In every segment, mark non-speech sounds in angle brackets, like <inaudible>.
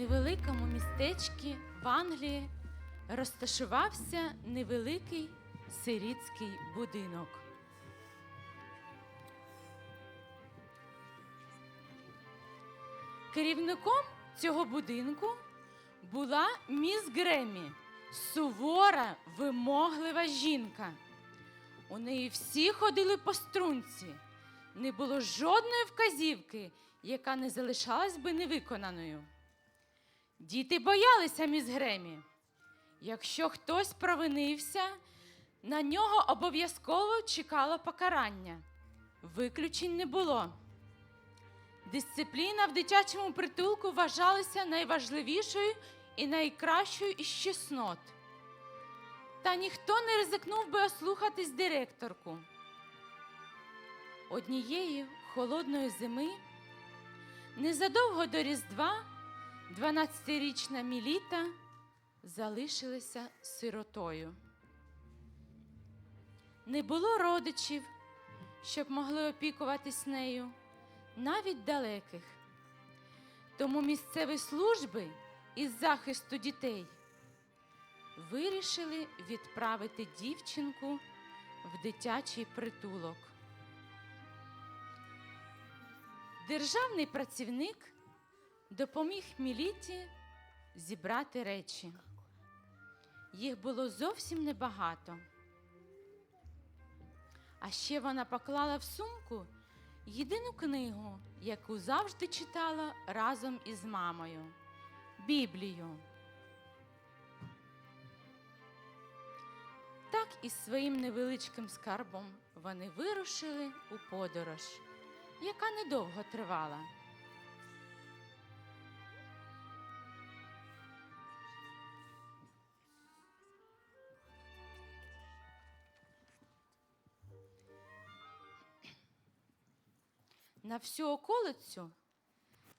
невеликому містечку в Англії розташувався невеликий сирітський будинок. Керівником цього будинку була міс Гремі, сувора, вимоглива жінка. У неї всі ходили по струнці. Не було жодної вказівки, яка не залишалась би невиконаною. Діти боялися міс Гремі. Якщо хтось провинився, на нього обов'язково чекало покарання. Виключень не було. Дисципліна в дитячому притулку вважалася найважливішою і найкращою із чеснот. Та ніхто не ризикнув би ослухатись директорку. Однієї холодної зими, незадовго до Різдва, 12-річна Міліта залишилася сиротою. Не було родичів, щоб могли опікуватись нею, навіть далеких. Тому місцеві служби із захисту дітей вирішили відправити дівчинку в дитячий притулок. Державний працівник допоміг Міліті зібрати речі. Їх було зовсім небагато. А ще вона поклала в сумку єдину книгу, яку завжди читала разом із мамою Біблію. Так із своїм невеличким скарбом вони вирушили у подорож, яка недовго тривала. На всю околицю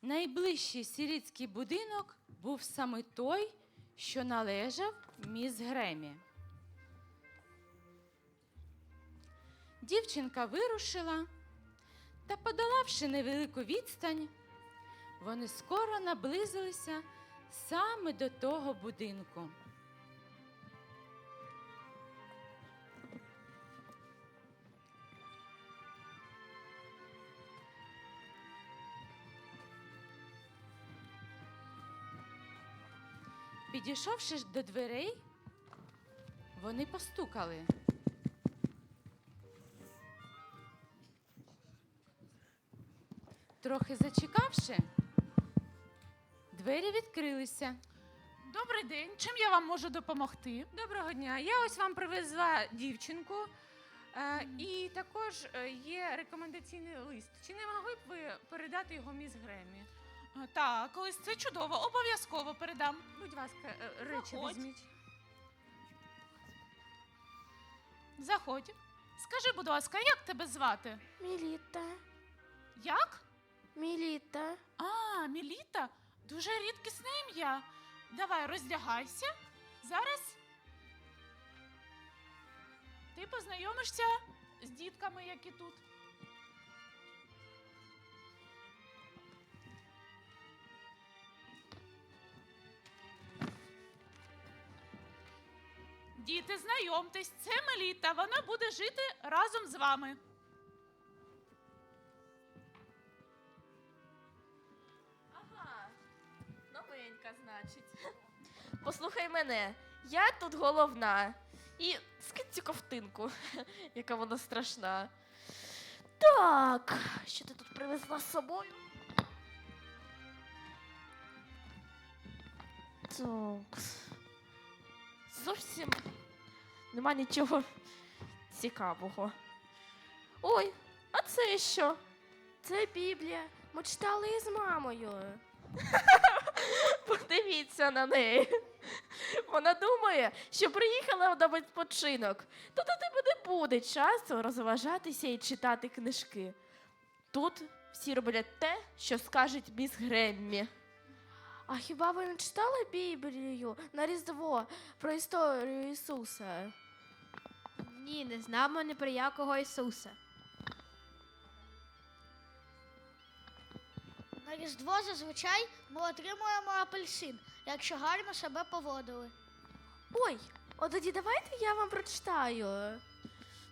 найближчий сирітський будинок був саме той, що належав міс Гремі. Дівчинка вирушила та, подолавши невелику відстань, вони скоро наблизилися саме до того будинку. Підійшовши до дверей, вони постукали. Трохи зачекавши, двері відкрилися. Добрий день. Чим я вам можу допомогти? Доброго дня. Я ось вам привезла дівчинку. Е, і також е, є рекомендаційний лист. Чи не могли б ви передати його міс Гремі? А, Так, ось це чудово, обов'язково передам. Будь ласка, е, речі Заходь. візьміть. Заходь. Скажи, будь ласка, як тебе звати? Міліта, Як? Міліта. А, Міліта? Дуже рідкісне ім'я. Давай, роздягайся. Зараз ти познайомишся з дітками, які тут. Діти, знайомтесь, це Меліта. Вона буде жити разом з вами. Ага, новенька, значить. Послухай мене, я тут головна. І скинь цю ковтинку, <laughs> яка вона страшна. Так, що ти тут привезла з собою? Так. Зовсім нема нічого цікавого. Ой, а це що? Це Біблія. Ми читали із мамою. <laughs> Подивіться на неї. Вона думає, що приїхала на відпочинок. Тут у тебе не буде часу розважатися і читати книжки. Тут всі роблять те, що скажуть міс Греммі. А хіба ви не читали Біблію на Різдво про історію Ісуса? Ні, не знаємо ні про якого Ісуса. На Різдво зазвичай ми отримуємо апельсин, якщо гарно себе поводили. Ой, от тоді давайте я вам прочитаю.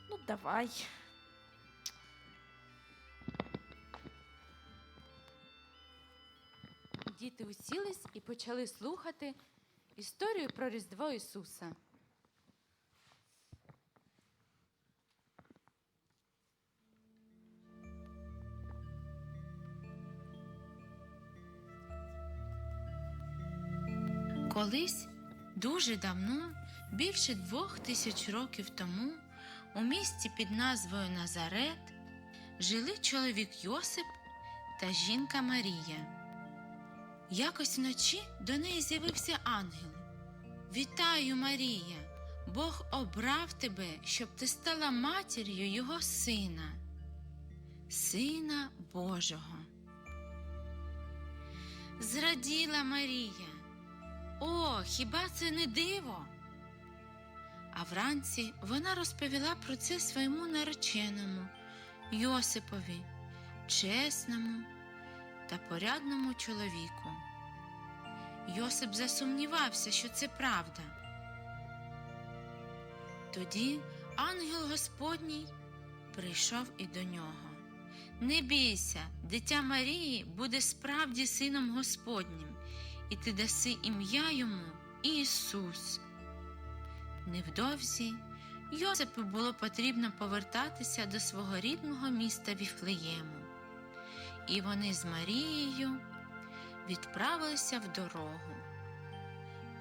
Ну, давай. Діти усілись і почали слухати історію про Різдво Ісуса. Колись дуже давно, більше двох тисяч років тому, у місті під назвою Назарет жили чоловік Йосип та жінка Марія. Якось вночі до неї з'явився ангел. Вітаю, Марія! Бог обрав тебе, щоб ти стала матір'ю його сина, сина Божого. Зраділа Марія. О, хіба це не диво? А вранці вона розповіла про це своєму нареченому Йосипові, чесному та порядному чоловіку. Йосип засумнівався, що це правда. Тоді ангел Господній прийшов і до нього. Не бійся, дитя Марії буде справді сином Господнім і ти даси ім'я йому Ісус. Невдовзі Йосипу було потрібно повертатися до свого рідного міста Віфлеєму, і вони з Марією відправилися в дорогу.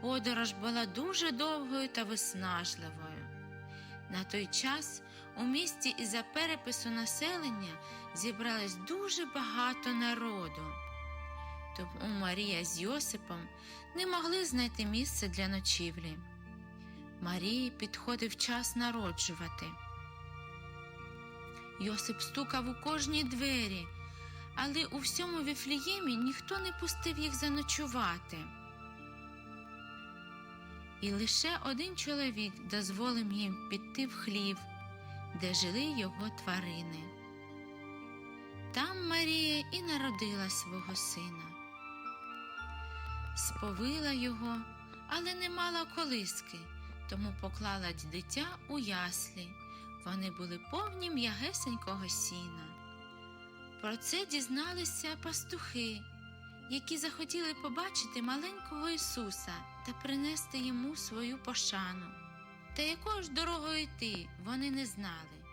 Подорож була дуже довгою та виснажливою. На той час у місті із-за перепису населення зібралось дуже багато народу. Тому Марія з Йосипом не могли знайти місце для ночівлі. Марії підходив час народжувати. Йосип стукав у кожні двері, але у всьому Віфліємі ніхто не пустив їх заночувати. І лише один чоловік дозволив їм піти в хлів, де жили його тварини. Там Марія і народила свого сина сповила його, але не мала колиски, тому поклала дитя у яслі. Вони були повні м'ягесенького сіна. Про це дізналися пастухи, які захотіли побачити маленького Ісуса та принести йому свою пошану. Та якою ж дорогою йти вони не знали.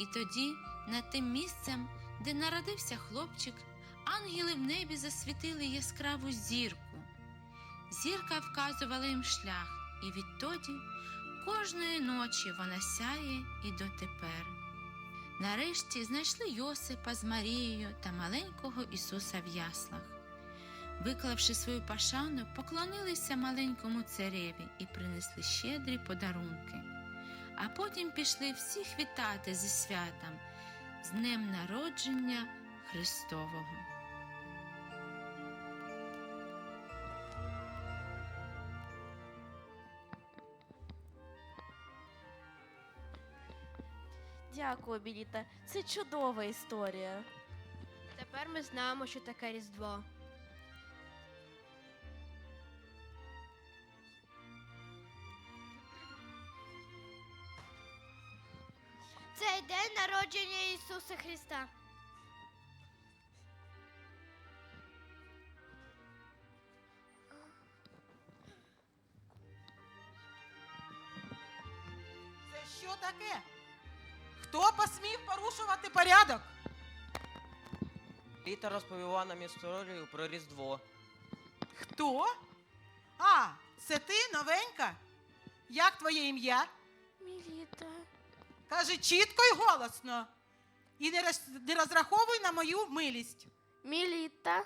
І тоді, над тим місцем, де народився хлопчик, ангели в небі засвітили яскраву зірку. Зірка вказувала їм шлях, і відтоді кожної ночі вона сяє і дотепер. Нарешті знайшли Йосипа з Марією та маленького Ісуса в яслах. Виклавши свою пашану, поклонилися маленькому цареві і принесли щедрі подарунки. А потім пішли всіх вітати зі святом, з днем народження Христового. Дякую, Біліта. Це чудова історія. Тепер ми знаємо, що таке Різдво. Цей день народження Ісуса Христа. Це що таке? Порушувати порядок? Літа розповіла нам історію про Різдво. Хто? А, це ти новенька? Як твоє ім'я? Міліта. Кажи чітко і голосно. І не, роз- не розраховуй на мою милість. Міліта.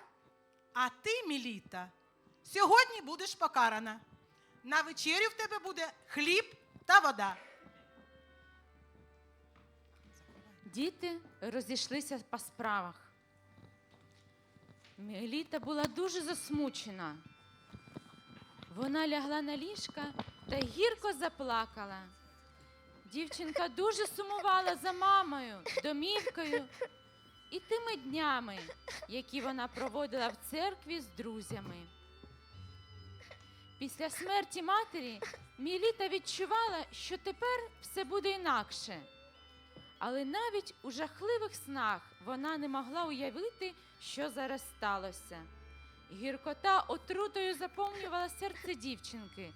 А ти, Міліта, сьогодні будеш покарана. На вечерю в тебе буде хліб та вода. Діти розійшлися по справах. Меліта була дуже засмучена. Вона лягла на ліжка та гірко заплакала. Дівчинка дуже сумувала за мамою, домівкою і тими днями, які вона проводила в церкві з друзями. Після смерті матері Міліта відчувала, що тепер все буде інакше. Але навіть у жахливих снах вона не могла уявити, що зараз сталося. Гіркота отрутою заповнювала серце дівчинки,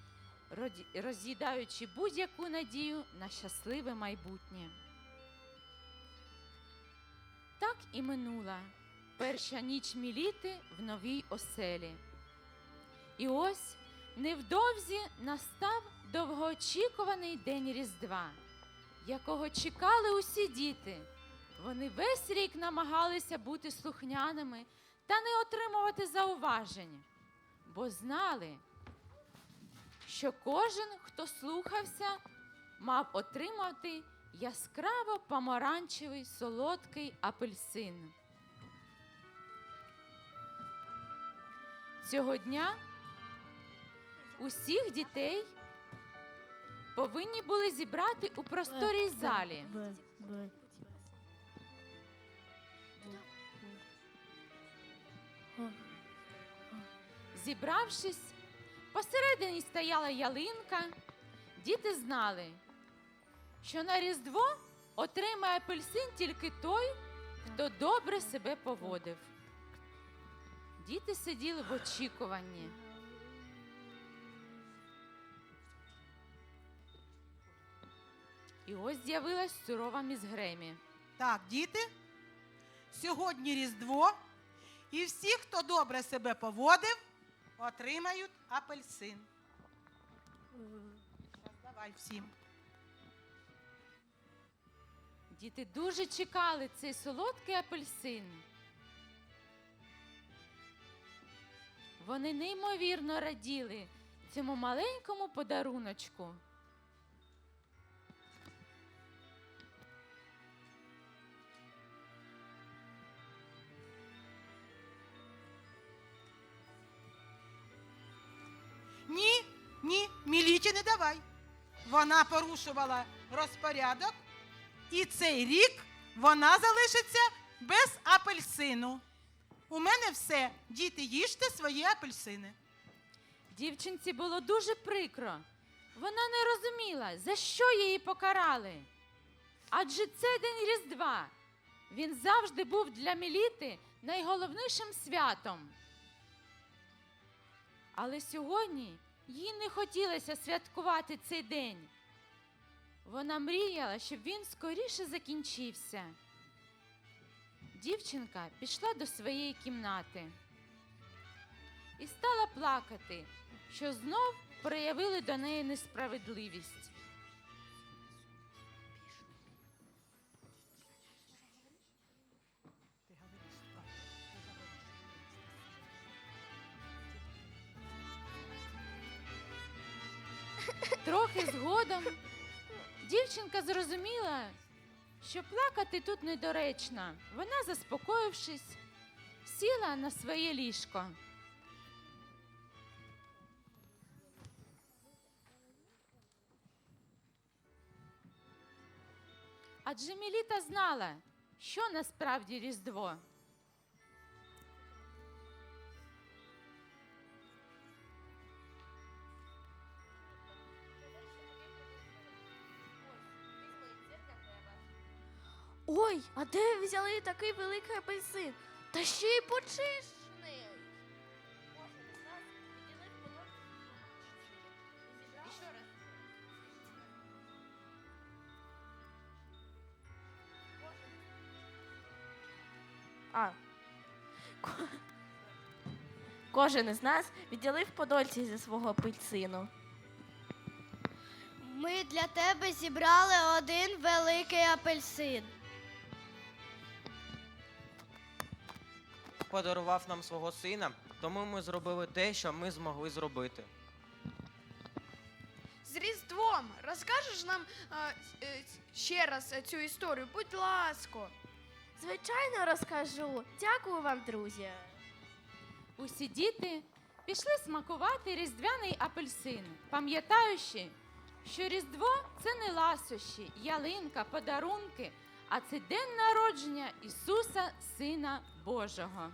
роз'їдаючи будь-яку надію на щасливе майбутнє. Так і минула перша ніч Міліти в новій оселі. І ось невдовзі настав довгоочікуваний день Різдва, якого чекали усі діти. Вони весь рік намагалися бути слухняними та не отримувати зауважень, бо знали, що кожен, хто слухався, мав отримати яскраво помаранчевий солодкий апельсин. Цього дня усіх дітей повинні були зібрати у просторій залі. Зібравшись, посередині стояла ялинка. Діти знали, що на Різдво отримає апельсин тільки той, хто добре себе поводив. Діти сиділи в очікуванні. І ось з'явилась сурова міс Гремі. Так, діти, сьогодні Різдво, і всі, хто добре себе поводив, отримають апельсин. Давай всім. Діти дуже чекали цей солодкий апельсин. Вони неймовірно раділи цьому маленькому подаруночку. Міліті не давай. Вона порушувала розпорядок, і цей рік вона залишиться без апельсину. У мене все. Діти, їжте свої апельсини. Дівчинці було дуже прикро. Вона не розуміла, за що її покарали. Адже це день Різдва. Він завжди був для Міліти найголовнішим святом. Але сьогодні їй не хотілося святкувати цей день. Вона мріяла, щоб він скоріше закінчився. Дівчинка пішла до своєї кімнати і стала плакати, що знов проявили до неї несправедливість. Трохи згодом дівчинка зрозуміла, що плакати тут недоречно. Вона, заспокоївшись, сіла на своє ліжко. Адже Міліта знала, що насправді Різдво. Ой, а де ви взяли такий великий апельсин? Та ще й почищений. А. Ко- Кожен із нас відділив подольці зі свого апельсину. Ми для тебе зібрали один великий апельсин. Подарував нам свого сина, тому ми зробили те, що ми змогли зробити. З Різдвом розкажеш нам е, е, ще раз е, цю історію, будь ласка. Звичайно, розкажу. Дякую вам, друзі. Усі діти пішли смакувати різдвяний апельсин, пам'ятаючи, що Різдво це не ласощі, ялинка, подарунки, а це день народження Ісуса Сина Божого.